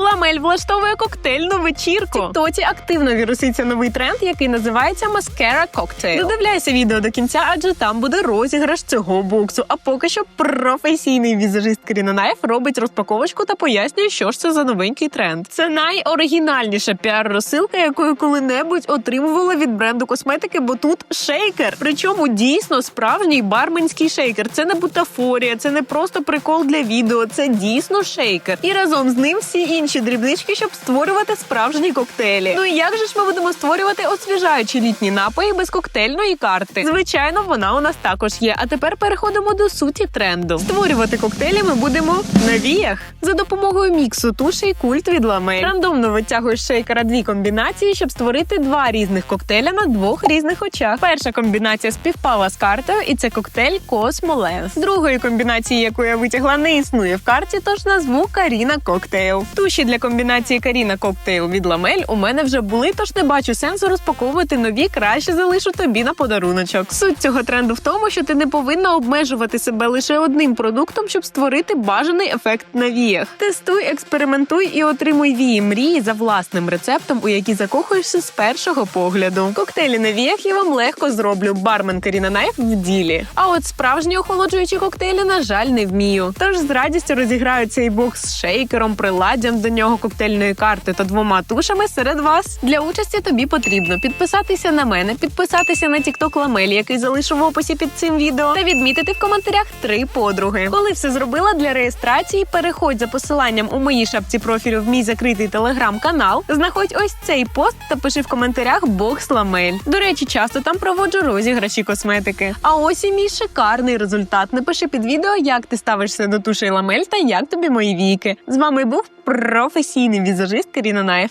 Ламель влаштовує коктейльну вечірку. В Тіктоці активно віруситься новий тренд, який називається Mascara Cocktail. Додивляйся відео до кінця, адже там буде розіграш цього боксу. А поки що професійний візажист Каріна Найф робить розпаковочку та пояснює, що ж це за новенький тренд. Це найоригінальніша піар-розсилка, яку я коли-небудь отримувала від бренду косметики, бо тут шейкер. Причому дійсно справжній барменський шейкер. Це не бутафорія, це не просто прикол для відео, це дійсно шейкер. І разом з ним всі інші дрібнички, щоб створювати справжні коктейлі. Ну і як же ж ми будемо створювати освіжаючі літні напої без коктейльної карти? Звичайно, вона у нас також є. А тепер переходимо до суті тренду. Створювати коктейлі ми будемо на віях за допомогою міксу туші і культ від ламель. Рандомно витягуєш шейкера дві комбінації, щоб створити два різних коктейля на двох різних очах. Перша комбінація співпала з картою, і це коктейль Lens. Другої комбінації, яку я витягла, не існує в карті, тож назву Каріна Коктейл. Туші для комбінації Каріна Коктейл від ламель у мене вже були, тож не бачу сенсу розпаковувати нові. Краще залишу тобі на подаруночок. Суть цього тренду в тому, що ти не повинна обмежувати себе лише одним продуктом, щоб створити бажаний ефект на віях. Тестуй, експериментуй і отримуй вії мрії за власним рецептом, у які закохуєшся з першого погляду. Коктейлі на віях я вам легко зроблю. Бармен Каріна Найф в ділі. А от справжні охолоджуючі коктейлі, на жаль, не вмію. Тож з радістю розіграю цей бокс з шейкером, приладдям до нього коктейльної карти та двома тушами серед вас. Для участі тобі потрібно підписатися на мене, підписатися на TikTok Ламелі, який залишу в описі під цим відео, та відмітити в коментарях три подруги. Коли все зробила для реєстрації, переходь за посиланням у моїй шапці профілю в мій закритий телеграм-канал. Знаходь ось цей пост та пиши в коментарях бокс ламель. До речі, часто там проводжу розіграші косметики. А ось і мій шикарний результат. Напиши під відео, як ти ставишся до тушей ламель та як тобі мої віки. З вами був професійний візажист Каріна Наєв.